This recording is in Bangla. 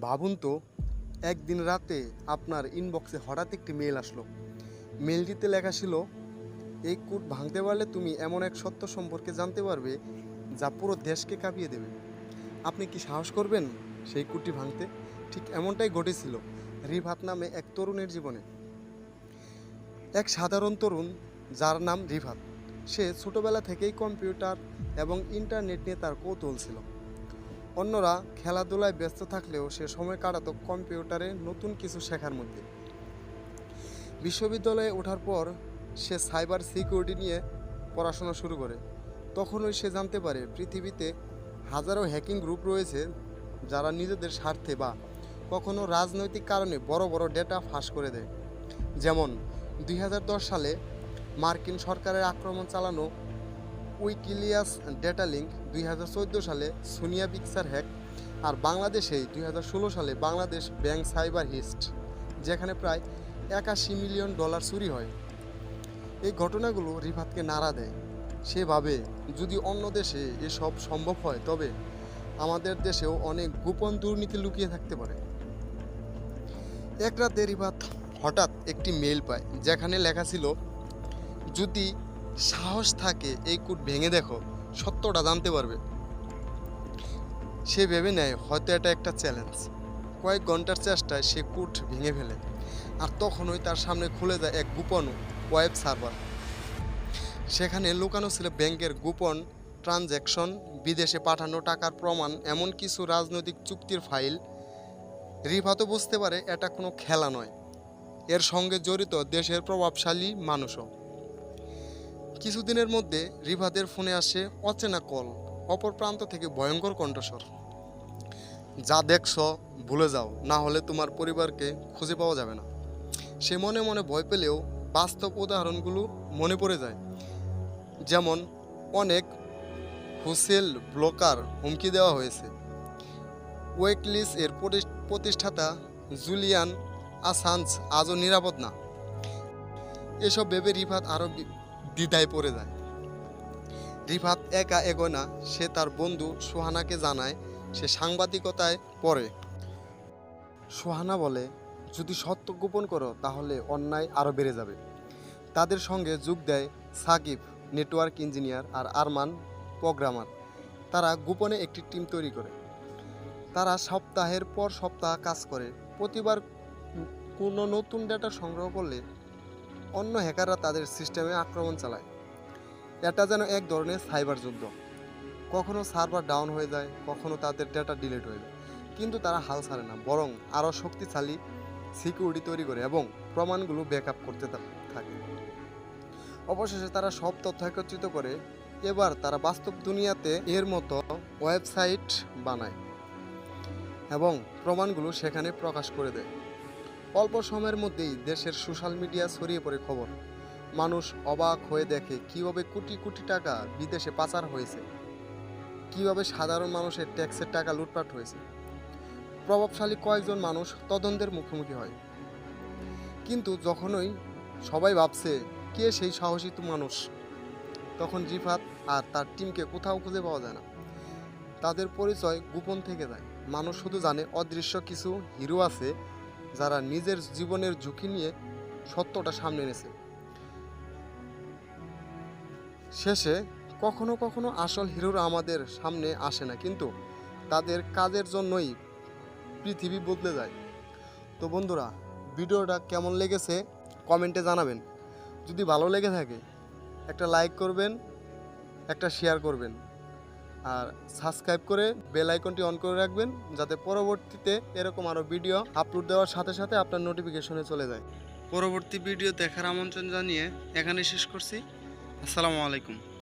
ভাবুন তো, একদিন রাতে আপনার ইনবক্সে হঠাৎ একটি মেল আসলো। মেলটিতে লেখা ছিল, এই কোড ভাঙতে পারলে তুমি এমন এক সত্য সম্পর্কে জানতে পারবে যা পুরো দেশকে কাঁপিয়ে দেবে। আপনি কি সাহস করবেন সেই কোডটি ভাঙতে? ঠিক এমনটাই ঘটেছিল রিভাত নামে এক তরুণের জীবনে। এক সাধারণ তরুণ, যার নাম রিভাত। সে ছোটবেলা থেকেই কম্পিউটার এবং ইন্টারনেট নিয়ে তার কৌতূহল ছিল। অন্যরা খেলাধুলায় ব্যস্ত থাকলেও সে সময় কাটাতো কম্পিউটারে নতুন কিছু শেখার মধ্যে। বিশ্ববিদ্যালয়ে ওঠার পর সে সাইবার সিকিউরিটি নিয়ে পড়াশোনা শুরু করে। তখনই সে জানতে পারে পৃথিবীতে হাজারো হ্যাকিং গ্রুপ রয়েছে যারা নিজেদের স্বার্থে বা কখনো রাজনৈতিক কারণে বড় বড় ডেটা ফাঁস করে দেয়। যেমন, দুই হাজার দশ সালে মার্কিন সরকারের আক্রমণ চালানো উইকিলিয়াস ডেটা লিঙ্ক দু হাজার চোদ্দ সালে সোনিয়া পিকচার হ্যাক আর বাংলাদেশেই দুই সালে বাংলাদেশ ব্যাংক সাইবার হিস্ট, যেখানে প্রায় একাশি মিলিয়ন ডলার চুরি হয়। এই ঘটনাগুলো রিফাতকে নাড়া দেয়। সে ভাবে, যদি অন্য দেশে এসব সম্ভব হয়, তবে আমাদের দেশেও অনেক গোপন দুর্নীতি লুকিয়ে থাকতে পারে। এক রাতে রিফাত হঠাৎ একটি মেল পায়, যেখানে লেখা ছিল, যদি সাহস থাকে, এই কুট ভেঙে দেখো। সত্যটা জানতে পারবে। সে ভেবে নেয়, হয়তো এটা একটা চ্যালেঞ্জ কয়েক ঘণ্টার চেষ্টায় সে কুট ভেঙে ফেলে আর তখনই তার সামনে খুলে যায় এক গোপন ওয়েব সার্ভার সেখানে লুকানো ছিল ব্যাংকের গোপন ট্রানজ্যাকশন বিদেশে পাঠানো টাকার প্রমাণ, এমন কিছু রাজনৈতিক চুক্তির ফাইল রিফাতও বুঝতে পারে, এটা কোনো খেলা নয়। এর সঙ্গে জড়িত দেশের প্রভাবশালী মানুষও। কিছুদিনের মধ্যে রিভাদের ফোনে আসে অচেনা কল, অপর প্রান্ত থেকে ভয়ঙ্কর কণ্ঠস্বর। যা দেখছ, ভুলে যাও, না হলে তোমার পরিবারকে খুঁজে পাওয়া যাবে না। সে মনে মনে ভয় পেলেও বাস্তব উদাহরণগুলো মনে পড়ে যায়। যেমন, অনেক হুসেল ব্লকার হুমকি দেওয়া হয়েছে। ওয়েকলিস এর প্রতিষ- প্রতিষ্ঠাতা জুলিয়ান আসাঞ্জ আজও নিরাপদ না। এসব ভেবে রিফাত আরও দ্বিধায় পড়ে যায়। রিফাত একা এগোয় না, সে তার বন্ধু সোহানাকে জানায়, সে সাংবাদিকতায় পড়ে। সোহানা বলে, যদি সত্য গোপন করো, তাহলে অন্যায় আরও বেড়ে যাবে। তাদের সঙ্গে যোগ দেয় সাকিব, নেটওয়ার্ক ইঞ্জিনিয়ার আর আরমান প্রোগ্রামার। তারা গোপনে একটি টিম তৈরি করে। তারা সপ্তাহের পর সপ্তাহ কাজ করে। প্রতিবার কোনো নতুন ডেটা সংগ্রহ করলে অন্য হ্যাকাররা তাদের সিস্টেমে আক্রমণ চালায়। এটা যেন এক ধরনের সাইবার যুদ্ধ। কখনো সার্ভার ডাউন হয়ে যায়, কখনো তাদের ডেটা ডিলিট হয়ে যায়। কিন্তু তারা হাল ছাড়ে না, বরং আরও শক্তিশালী সিকিউরিটি তৈরি করে এবং প্রমাণগুলো ব্যাকআপ করতে থাকে। অবশেষে তারা সব তথ্য একত্রিত করে এবার তারা বাস্তব দুনিয়াতে এর মতো ওয়েবসাইট বানায় এবং প্রমাণগুলো সেখানে প্রকাশ করে দেয়। অল্প সময়ের মধ্যেই দেশের সোশ্যাল মিডিয়া ছড়িয়ে পড়ে খবর। মানুষ অবাক হয়ে দেখে কীভাবে কোটি কোটি টাকা বিদেশে পাচার হয়েছে। কীভাবে সাধারণ মানুষের ট্যাক্সের টাকা লুটপাট হয়েছে। প্রভাবশালী কয়েকজন মানুষ তদন্তের মুখোমুখি হয়। কিন্তু যখনই সবাই ভাবছে কে সেই সাহসিত মানুষ, তখন রিফাত আর তার টিমকে কোথাও খুঁজে পাওয়া যায় না। তাদের পরিচয় গোপন থেকে যায়। মানুষ শুধু জানে অদৃশ্য কিছু হিরো আছে যারা নিজের জীবনের ঝুঁকি নিয়ে সত্যটা সামনে এনেছে। শেষে কখনো কখনো আসল হিরোরা আমাদের সামনে আসে না, কিন্তু তাদের কাজের জন্যই পৃথিবী বদলে যায়। তো বন্ধুরা, ভিডিওটা কেমন লেগেছে কমেন্টে জানাবেন। যদি ভালো লেগে থাকে, একটা লাইক করবেন, একটা শেয়ার করবেন। আর সাবস্ক্রাইব করে বেল আইকনটি অন করে রাখবেন যাতে পরবর্তীতে এরকম আরও ভিডিও আপলোড দেওয়ার সাথে সাথে আপনার নোটিফিকেশনে চলে যায়। পরবর্তী ভিডিও দেখার আমন্ত্রণ জানিয়ে এখানে শেষ করছি। আসসালামু আলাইকুম।